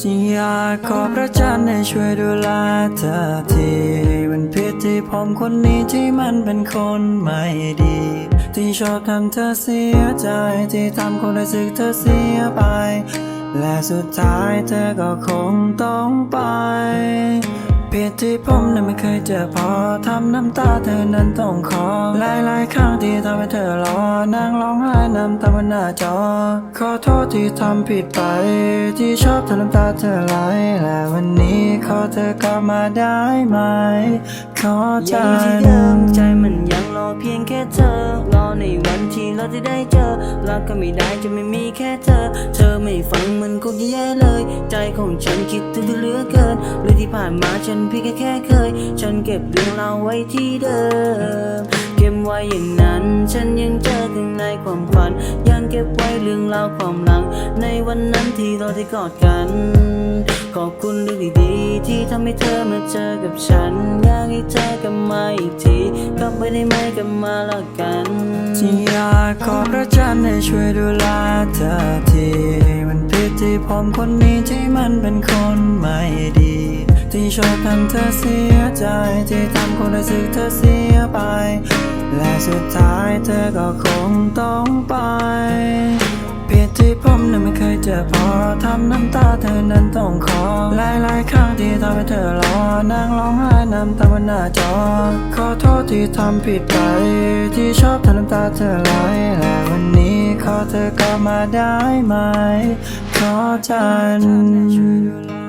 จึงอยากขอพระจันทร์ให้ช่วยดูแลเธอทีมันผิดที่ผมคนนี้ที่มันเป็นคนไม่ดี ที่ชอบทำเธอเสียใจที่ทำคนรู้สึกเธอเสียไป และสุดท้ายเธอก็คงต้องไป ผิดที่ผมนั้นไม่เคยเจอพอทำน้ำตาเธอนั้นต้องขอ หลายหลายๆครั้งที่ทำให้เธอรอนางร้องไห้น้ำตาบนหน้าจอ ขอโทษที่ทำผิดไป ที่ชอบทำน้ำตาเธอไหลและวันนี้ขอเธอกลับมาได้ไหม ขอใจยังที่เดิมใจมันยังรอ เพียงแค่เธอ รอในวันที่เราจะได้เจอ รักก็ไม่ได้จะไม่มีแค่เธอ เธอไม่ฟังมันคงแย่เลย ใจของฉันคิดถึงเธอเหลือเกินเรื่องที่ผ่านมาฉันเพียงแค่แค่เคย ฉันเก็บเรื่องราวไว้ที่เดิม เก็บไว้อย่างนั้น ฉันยังเจอข้างในความฝัน ยังเก็บไว้เรื่องราวความหลัง ในวันนั้นที่เราได้กอดกัน ขอบคุณเรื่องดีๆที่ทำให้เธอมาเจอกับฉัน อยากให้เธอกลับมาอีกทีกลับไปได้ไหมกลับมาละกันจริงอยากขอพระจันทร์ให้ช่วยดูแลเธอทีมันผิดที่ผมคนนี้ที่มันเป็นคนไม่ดี ที่ชอบทำเธอเสียใจที่ทำคนรู้สึกเธอเสียไป และสุดท้ายเธอก็คงต้องไป ที่ผมนั้นไม่เคยเจอพอทำน้ำตาเธอนั้นต้องขอหลายหลายๆครั้งที่ทำให้เธอรอนางร้องไห้น้ำตาบนหน้าจอ ขอโทษที่ทำผิดไป ที่ชอบทำน้ำตาเธอไหลและวันนี้ขอเธอกลับมาได้ไหม ขอจันทร์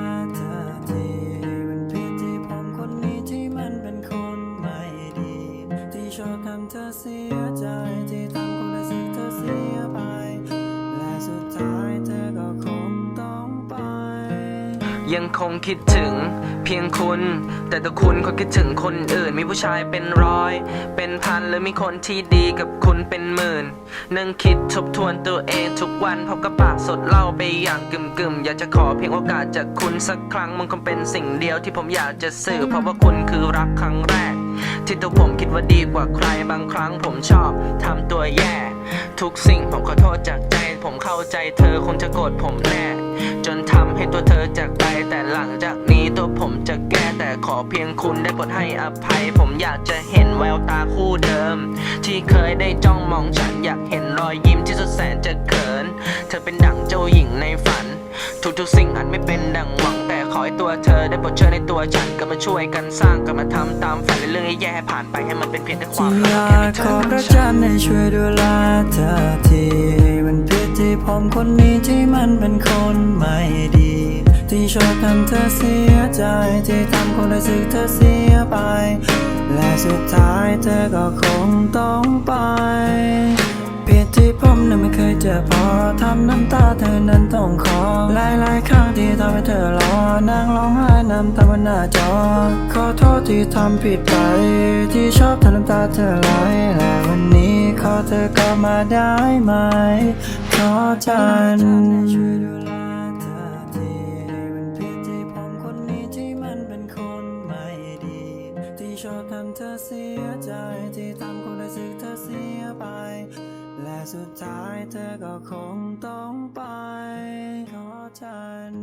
ยังคงคิดถึงเพียงคุณ แต่ตัวคุณก็คิดถึงคนอื่น มีผู้ชายเป็นร้อย เป็นพันหรือมีคนที่ดีกับคุณเป็นหมื่นนั่งคิดทบทวนตัวเองทุกวันพบกับปากสดเล่าไปอย่างกึ่มกึ่มอยากจะขอเพียงโอกาสจากคุณสักครั้งมันคงเป็นสิ่งเดียวที่ผมอยากจะสื่อ เพราะว่าคุณคือรักครั้งแรก ที่ตัวผมคิดว่าดีกว่าใครบางครั้งผมชอบทำตัวแย่ ทุกสิ่งผมขอโทษจากใจ ผมเข้าใจเธอคงจะโกรธผมแน่จนทำ ให้ตัวเธอจากไปแต่หลังจากนี้ตัวผมจะแก้แต่ขอเพียงคุณได้โปรดให้อภัย ผมอยากจะเห็นแววตาคู่เดิม ที่เคยได้จ้องมองฉันอยากเห็นรอยยิ้มที่สุดแสนจะเขิน เธอเป็นดั่งเจ้าหญิงในฝัน ทุกๆสิ่งอาจไม่เป็นดั่งหวังแต่ขอให้ตัวเธอได้โปรดเชื่อในตัวฉันก็มาช่วยกันสร้างกันมาทำตามฝันในเรื่องแย่ให้ผ่านไปให้มันเป็นเพียงแต่ความที่รัอกยากขอพระจันทร์ให้ช่วยดูแลเธอทีมัน ที่ผมคนนี้ที่มันเป็นคนไม่ดี ที่ชอบทำเธอเสียใจ ที่ทำคนรู้สึกเธอเสียไป และสุดท้ายเธอก็คงต้องไปผิดที่ผมนั้นไม่เคยเจอพอทำน้ำตา เธอนั้นต้องขอหลายหลายครั้งที่ทำให้เธอรอนางร้องไห้น้ำตาบนหน้าจอ ขอโทษที่ทำผิดไป ที่ชอบทำน้ำตาเธอไหลและวันนี้ขอเธอกลับมาได้ไหม ขอจันช่วยดูแลเธอทีมันผิดที่ผมคนนี้ที่มันเป็นคนไม่ดี ที่ชอบทำเธอเสียใจที่ทำคนรู้สึกเธอเสียไป และสุดท้ายเธอก็คงต้องไปขอฉัน